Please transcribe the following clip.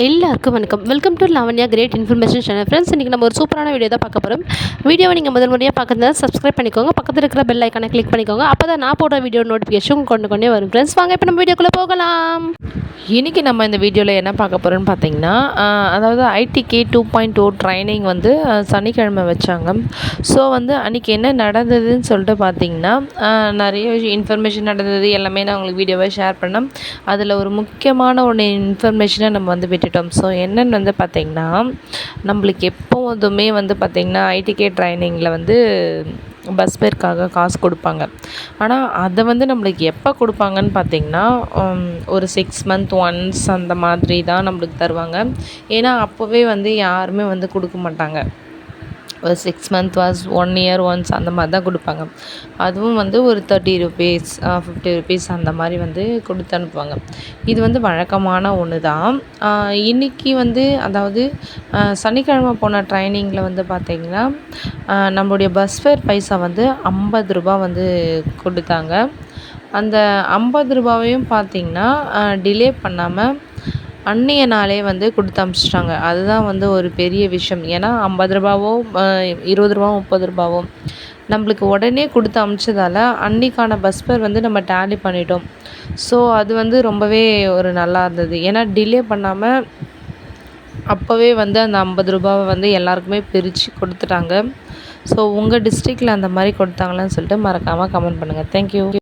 எல்லாருக்கும் வணக்கம். Welcome to Lavanya great information channel friends இன்றைக்கி நம்ம ஒரு சூப்பரான வீடியோ தான் பார்க்க போகிறோம் வீடியோவை நீங்கள் முதல் முறையாக பார்க்குறதா சப்ஸ்கிரைப் பண்ணிக்கோங்க. பக்கத்தில் இருக்கிற பெல் ஐக்கானை கிளிக் பண்ணிக்கோங்க. அப்போ தான் நான் போடுற வீடியோ நோட்டிஃபிகேஷன் கொண்டு கொண்டே வரும். ஃப்ரெண்ட்ஸ் வாங்க இப்போ நம்ம வீடியோக்குள்ளே போகலாம். இன்றைக்கி நம்ம இந்த வீடியோவில் என்ன பார்க்க போகிறோன்னு பார்த்தீங்கன்னா அதாவது அதாவது ஐடிகே டூ பாயிண்ட் டூ ட்ரைனிங் வந்து சனிக்கிழமை வச்சாங்க. ஸோ வந்து அன்றைக்கி என்ன நடந்ததுன்னு சொல்லிட்டு பார்த்தீங்கன்னா நிறைய இன்ஃபர்மேஷன் நடந்தது. எல்லாமே நான் உங்களுக்கு வீடியோவை ஷேர் பண்ணேன். அதில் ஒரு முக்கியமான ஒன்று இன்ஃபர்மேஷனை நம்ம வந்து விட்டுட்டோம். ஸோ என்னென்னு வந்து பார்த்திங்கன்னா நம்மளுக்கு எப்போதுமே வந்து பார்த்திங்கன்னா ஐடிகே ட்ரைனிங்கில் வந்து பஸ் பேருக்காக காசு கொடுப்பாங்க. ஆனால் அதை வந்து நம்மளுக்கு எப்போ கொடுப்பாங்கன்னு பார்த்தீங்கன்னா ஒரு சிக்ஸ் மந்த் ஒன்ஸ் அந்த மாதிரி தான் நம்மளுக்கு தருவாங்க. ஏன்னா அப்போவே வந்து யாருமே வந்து கொடுக்க மாட்டாங்க. ஒரு six month was one year once அந்த மாதிரி தான் கொடுப்பாங்க. அதுவும் வந்து ஒரு தேர்ட்டி ருபீஸ் ஃபிஃப்டி ருபீஸ் அந்த மாதிரி வந்து கொடுத்து அனுப்புவாங்க. இது வந்து வழக்கமான ஒன்று தான் இன்றைக்கி இன்னைக்கு வந்து அதாவது சனிக்கிழமை போன ட்ரைனிங்கில் வந்து பார்த்திங்கன்னா நம்மளுடைய பஸ் ஃபேர் பைசா வந்து ஐம்பது ரூபா வந்து கொடுத்தாங்க. அந்த ஐம்பது ரூபாவையும் பார்த்திங்கன்னா டிலே பண்ணாமல் அன்னைய நாளே வந்து கொடுத்து அமிச்சிட்டாங்க. அதுதான் வந்து ஒரு பெரிய விஷயம். ஏன்னா ஐம்பது ரூபாவோ இருபது ரூபாவோ முப்பது ரூபாவோ நம்மளுக்கு உடனே கொடுத்து அமிச்சதால் அன்னைக்கான பஸ் ஃபேர் வந்து நம்ம டேலி பண்ணிட்டோம். ஸோ அது வந்து ரொம்பவே ஒரு நல்லா இருந்தது. ஏன்னா டிலே பண்ணாமல் அப்போவே வந்து அந்த ஐம்பது ரூபாவை வந்து எல்லாருக்குமே பிரித்து கொடுத்துட்டாங்க. ஸோ உங்கள் டிஸ்ட்ரிக்டில் அந்த மாதிரி கொடுத்தாங்களான்னு சொல்லிட்டு மறக்காமல் கமெண்ட் பண்ணுங்கள் தேங்க்யூ